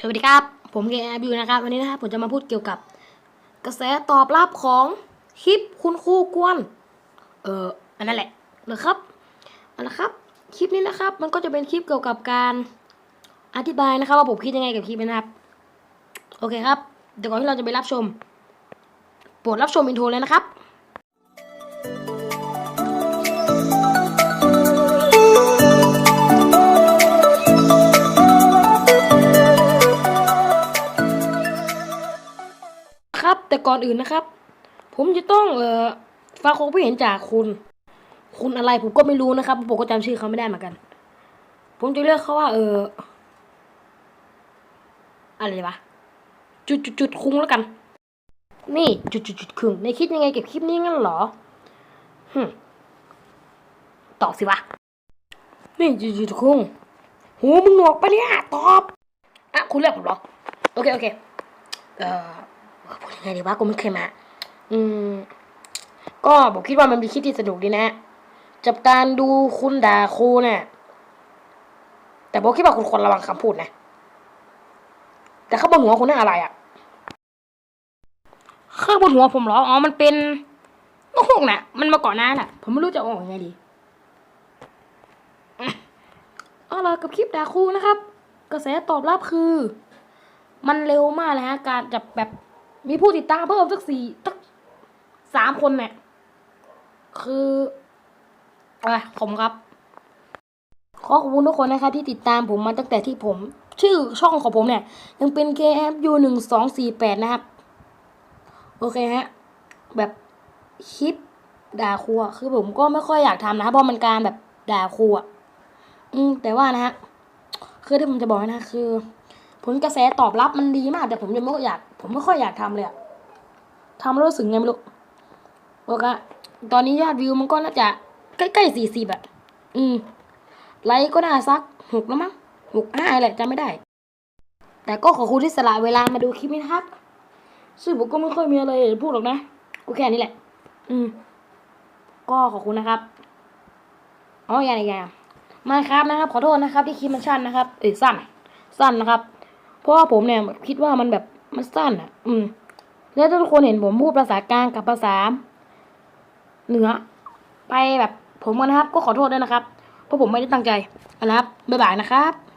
สวัสดีครับ ผมเกมบิวนะครับ วันนี้นะครับผมจะมาพูดเกี่ยวกับ กระแสตอบรับของคลิปคุณครูกวน เอออันนั้นแหละนะครับเอาละครับ คลิปนี้นะครับ มันก็จะเป็นคลิปเกี่ยวกับการอธิบายนะครับ ว่าผมคิดยังไงกับคลิปนี้นะครับ โอเคครับ เดี๋ยวก่อนที่เราจะไปรับชม โปรดรับชมอินโทรเลยนะครับ แต่ก่อนอื่นนะครับ ผมจะต้องเอ่อฟังความคิดเห็นจากคุณ คุณอะไรผมก็ไม่รู้นะครับผมก็จำชื่อเขาไม่ได้เหมือนกัน ผมจะเรียกเขาว่า เอออะไรวะจุดจุดจุดคุงแล้วกัน นี่จุดจุดจุดคุงในคิดยังไงเก็บคลิปนี้งั้นเหรอฮึตอบสิวะนี่จุดจุดคุงหูมึงหนวกปะเนี่ยตอบอะคุณเรียกผมเหรอโอเคโอเคเอ่อ พูดยังไงดีวะกูไม่เคยมา อืม ก็ผมคิดว่ามันเป็นคลิปที่สนุกดีนะ จับการดูคุณด่าครูเนี่ย แต่ผมคิดว่าคุณควรระวังคำพูดนะ แต่ข้างบนหัวคุณนั่นอะไรอะ่ะข้างบนหัวผมเหรอ อ๋อ มันเป็นนกฮูกน่ะ มันมาเกาะหน้าน่ะ ผมไม่รู้จะออกยังไงดีอะเอาล่ะกับคลิปด่าครูนะครับ กระแสตอบรับคือ มันเร็วมากเลยฮะ การจับแบบ มีผู้ติดตามเพิ่มสักสี่สักสามคนเนี่ย คืออะไรผมครับ ขอขอบคุณทุกคนนะครับที่ติดตามผมมาตั้งแต่ที่ผม ชื่อช่องของผมเนี่ย ยังเป็น KFU หนึ่งสองสี่แปดนะครับ โอเคฮะ แบบคลิปด่าครูอะคือผมก็ไม่ค่อยอยากทำนะครับเพราะมันการแบบด่าครูอะอืมแต่ว่านะฮะ คือที่ผมจะบอกนะคือ ผลกระแสตอบรับมันดีมาก แต่ผมยังไม่ค่อยอยาก ผมไม่ค่อยอยากทำเลยอะทำแล้วรู้สึกไงไม่รู้โอเคตอนนี้ยอดวิวมันก็น่าจะใกล้ๆสี่สิบอะอืม ไลค์ก็น่าสักหกแล้วมั้งหกห้าแหละจำไม่ได้ แต่ก็ขอบคุณที่สละเวลามาดูคลิปนี้ครับซึ่งผมก็ไม่ค่อยมีอะไรพูดหรอกนะโอเคอันนี้แหละ อืม ก็ขอบคุณนะครับอ๋ออย่างไรอย่างมาครับนะครับ ขอโทษนะครับ ที่คลิปมันสั้นนะครับเอ้ยสั้น สั้นนะครับ เพราะว่าผมเนี่ยคิดว่ามันแบบมันสั้นอะ อืม แล้วถ้าทุกคนเห็นผมพูดภาษากลางกับภาษาเหนือ ไปแบบผมนะครับ ก็ขอโทษด้วยนะครับ เพราะผมไม่ได้ตั้งใจนะครับบ๊ายบายนะครับ